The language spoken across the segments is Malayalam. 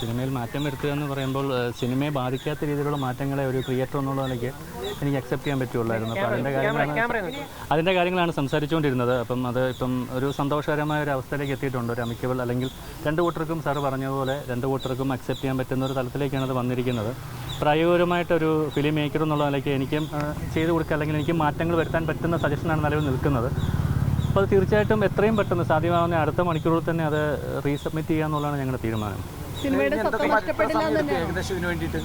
സിനിമയിൽ മാറ്റം വരുത്തുക എന്ന് പറയുമ്പോൾ സിനിമയെ ബാധിക്കാത്ത രീതിയിലുള്ള മാറ്റങ്ങളെ ഒരു ക്രിയേറ്റർ എന്നുള്ള നിലയ്ക്ക് എനിക്ക് അക്സെപ്റ്റ് ചെയ്യാൻ പറ്റുള്ളായിരുന്നു അപ്പോൾ അതിന്റെ കാര്യങ്ങളാണ് അതിന്റെ കാര്യങ്ങളാണ് സംസാരിച്ചുകൊണ്ടിരുന്നത്. അപ്പം അത് ഇപ്പം ഒരു സന്തോഷകരമായ ഒരു അവസ്ഥയിലേക്ക് എത്തിയിട്ടുണ്ട്. ഒരു അമിക്കബിൾ അല്ലെങ്കിൽ രണ്ട് കൂട്ടർക്കും സാർ പറഞ്ഞതുപോലെ രണ്ട് കൂട്ടർക്കും അക്സെപ്റ്റ് ചെയ്യാൻ പറ്റുന്ന ഒരു തലത്തിലേക്കാണ് അത് വന്നിരിക്കുന്നത്. പ്രായോഗികമായിട്ടൊരു ഫിലിം മേക്കർ എന്നുള്ള നിലയ്ക്ക് എനിക്കും ചെയ്തു കൊടുക്കുക അല്ലെങ്കിൽ എനിക്ക് മാറ്റങ്ങൾ വരുത്താൻ പറ്റുന്ന സജഷനാണ് നിലവിൽ നിൽക്കുന്നത്. അപ്പോൾ അത് തീർച്ചയായിട്ടും എത്രയും പെട്ടെന്ന് സാധ്യമാവുന്ന അടുത്ത മണിക്കൂറിൽ തന്നെ അത് റീസബ്മിറ്റ് ചെയ്യുക എന്നുള്ളതാണ് ഞങ്ങളുടെ തീരുമാനം. സിനിമയുടെ സത്ത നഷ്ടപ്പെടില്ല എന്ന് തന്നെ ഏകദേശം ഇതിനു വേണ്ടിയിട്ട്?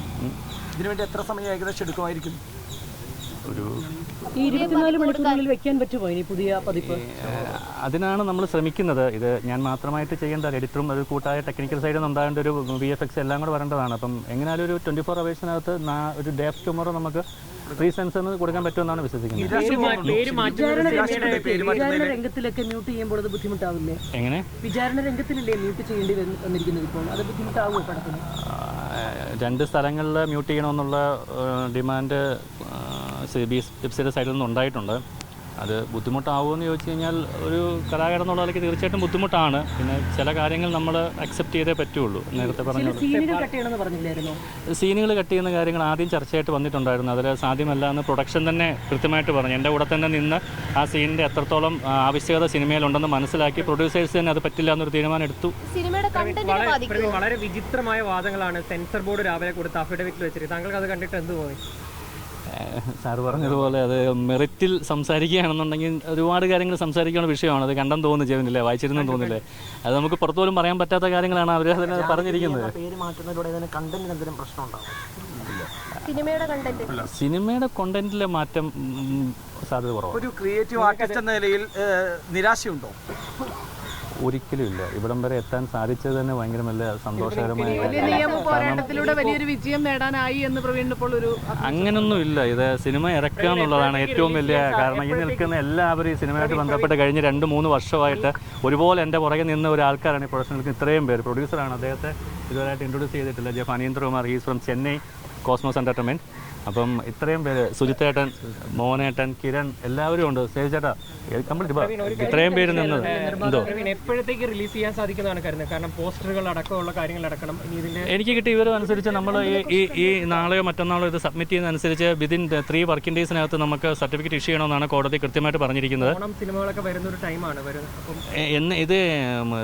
ഇതിനു വേണ്ടി എത്ര സമയം ഏകദേശം എടുക്കുമായിരിക്കും? ഒരു ഈ ഇരുപത്തിനാല് മണിക്കൂറിനുള്ളിൽ വെക്കാൻ പറ്റുമോ ഇനി പുതിയ പതിപ്പ്? അതിനാണ് നമ്മൾ ശ്രമിക്കുന്നത്. ഇത് ഞാൻ മാത്രമായിട്ട് ചെയ്യേണ്ട എഡിറ്ററും ഒരു കൂട്ടായ ടെക്നിക്കൽ സൈഡിൽ നിന്ന് ഉണ്ടാകേണ്ട ഒരു വി എഫ് എക്സ് എല്ലാം കൂടെ വരേണ്ടതാണ്. അപ്പം എങ്ങനെയാലും ഒരു ട്വന്റി ഫോർ അവേഴ്സിനകത്ത് ഒരു ഡേ ഓഫ് ടുമോറോ നമുക്ക് റീസെൻസ് എന്ന് കൊടുക്കാൻ പറ്റുമെന്നാണ് വിശ്വസിക്കുന്നത്. വിചാരണ രംഗത്തിലൊക്കെ മ്യൂട്ട് ചെയ്യുമ്പോൾ അത് ബുദ്ധിമുട്ടാവില്ലേ? എങ്ങനെ? വിചാരണ രംഗത്തിലല്ലേ മ്യൂട്ട് ചെയ്യേണ്ടി വന്ന് വന്നിരിക്കുന്നത് ഇപ്പോൾ? അത് ബുദ്ധിമുട്ടാവുമോ പടത്തിന് രണ്ട് സ്ഥലങ്ങളിൽ മ്യൂട്ട് ചെയ്യണമെന്നുള്ള ഡിമാൻഡ് സി ബി സൈഡിൽ നിന്ന് ഉണ്ടായിട്ടുണ്ട് അത് ബുദ്ധിമുട്ടാവുമെന്ന് ചോദിച്ചു കഴിഞ്ഞാൽ ഒരു കലാകാരൻ എന്നുള്ള നിലയ്ക്ക് തീർച്ചയായിട്ടും ബുദ്ധിമുട്ടാണ്. പിന്നെ ചില കാര്യങ്ങൾ നമ്മൾ അക്സെപ്റ്റ് ചെയ്തേ പറ്റുള്ളൂ. നേരത്തെ പറഞ്ഞു സീനുകൾ കട്ട് ചെയ്യുന്ന കാര്യങ്ങൾ ആദ്യം ചർച്ചയായിട്ട് വന്നിട്ടുണ്ടായിരുന്നു. അതിൽ സാധ്യമല്ല എന്ന് പ്രൊഡക്ഷൻ തന്നെ കൃത്യമായിട്ട് പറഞ്ഞു. എന്റെ കൂടെ തന്നെ നിന്ന് ആ സീനിന്റെ എത്രത്തോളം ആവശ്യകത സിനിമയിലുണ്ടെന്ന് മനസ്സിലാക്കി പ്രൊഡ്യൂസേഴ്സ് തന്നെ അത് പറ്റില്ല എന്നൊരു തീരുമാനം എടുത്തു. വളരെ വളരെ വിചിത്രമായ വാദങ്ങളാണ് സെൻസർ ബോർഡ് രാവിലെ കൊടുത്ത അഫിഡവിറ്റിൽ വെച്ചിട്ട്. താങ്കൾക്ക് അത് കണ്ടിട്ട് എന്ത് തോന്നി? സാറ് പറഞ്ഞതുപോലെ അത് മെറിറ്റിൽ സംസാരിക്കുകയാണെന്നുണ്ടെങ്കിൽ ഒരുപാട് കാര്യങ്ങൾ സംസാരിക്കുന്ന വിഷയമാണ്. അത് കണ്ടെന്ന് തോന്നുന്നു ചെയ്യുന്നില്ലേ വായിച്ചിരുന്നു തോന്നില്ലേ അത് നമുക്ക് പുറത്തോലും പറയാൻ പറ്റാത്ത കാര്യങ്ങളാണ് അവർ അതിനെ പറഞ്ഞിരിക്കുന്നത്. സിനിമയുടെ കണ്ടന്റിലെ സിനിമയുടെ കൊണ്ടന്റിലെ മാറ്റം സാധ്യത കുറവാണ്. ഒരു ക്രിയേറ്റീവ് ആർട്ടിസ്റ്റ് എന്ന നിലയിൽ നിരാശയുണ്ടോ? ഒരിക്കലും ഇല്ല. ഇവിടം വരെ എത്താൻ സാധിച്ചത് തന്നെ ഭയങ്കര നല്ല സന്തോഷകരമായ പോരാട്ടത്തിലൂടെ വലിയൊരു വിജയം നേടാനായി എന്ന് പ്രവീൺ ഇപ്പോൾ ഒരു അങ്ങനൊന്നും ഇല്ല. ഇത് സിനിമ ഇറക്കുക എന്നുള്ളതാണ് ഏറ്റവും വലിയ കാരണം. ഈ നിൽക്കുന്ന എല്ലാവരും ഈ സിനിമയായിട്ട് ബന്ധപ്പെട്ട് കഴിഞ്ഞ രണ്ട് മൂന്ന് വർഷമായിട്ട് ഒരുപോലെ എന്റെ പുറകെ നിന്ന ഒരു ആൾക്കാരാണ് ഈ പ്രൊഡക്ഷൻ നിൽക്കുന്ന ഇത്രയും പേര്. പ്രൊഡ്യൂസറാണ് അദ്ദേഹത്തെ ഇതുവരെയായിട്ട് ഇൻട്രൊഡ്യൂസ് ചെയ്തിട്ടില്ല. J Phanindrakumar is from Chennai Cosmos Entertainment അപ്പം ഇത്രയും പേര് സുജിത്തേട്ടൻ മോനേട്ടൻ കിരൺ എല്ലാവരും ഉണ്ട്. സേജ് ചേട്ടാ കംപ്ലീറ്റ് ഇത്രയും പേര് നിന്നത് എന്തോ എപ്പോഴത്തേക്ക് റിലീസ് ചെയ്യാൻ സാധിക്കുന്നതാണ് കരുതുന്നത്? കാരണം പോസ്റ്ററുകൾ അടക്കമുള്ള കാര്യങ്ങൾ അടക്കണം. എനിക്ക് കിട്ടിയ വിവരം അനുസരിച്ച് നമ്മൾ ഈ ഈ നാളെയോ മറ്റന്നാളോ ഇത് സബ്മിറ്റ് ചെയ്യുന്ന അനുസരിച്ച് വിതിൻ ത്രീ വർക്കിംഗ് ഡേയ്സിനകത്ത് നമുക്ക് സർട്ടിഫിക്കറ്റ് ഇഷ്യൂ ചെയ്യണമെന്നാണ് കോടതി കൃത്യമായിട്ട് പറഞ്ഞിരിക്കുന്നത്. സിനിമകളൊക്കെ വരുന്ന ഒരു ടൈമാണ് എന്ന് ഇത്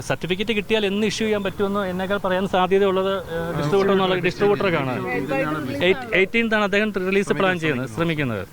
സർട്ടിഫിക്കറ്റ് കിട്ടിയാൽ എന്ന് ഇഷ്യൂ ചെയ്യാൻ പറ്റുമെന്ന് എന്നേക്കാൾ പറയാൻ സാധ്യതയുള്ളത് ഡിസ്ട്രിബ്യൂട്ടർ എന്നുള്ള ഡിസ്ട്രിബ്യൂട്ടർക്കാണ് എയ്റ്റീൻത്താണ് അദ്ദേഹം റിലീസ് പ്ലാൻ ചെയ്യുന്നത് ശ്രമിക്കുന്നത്.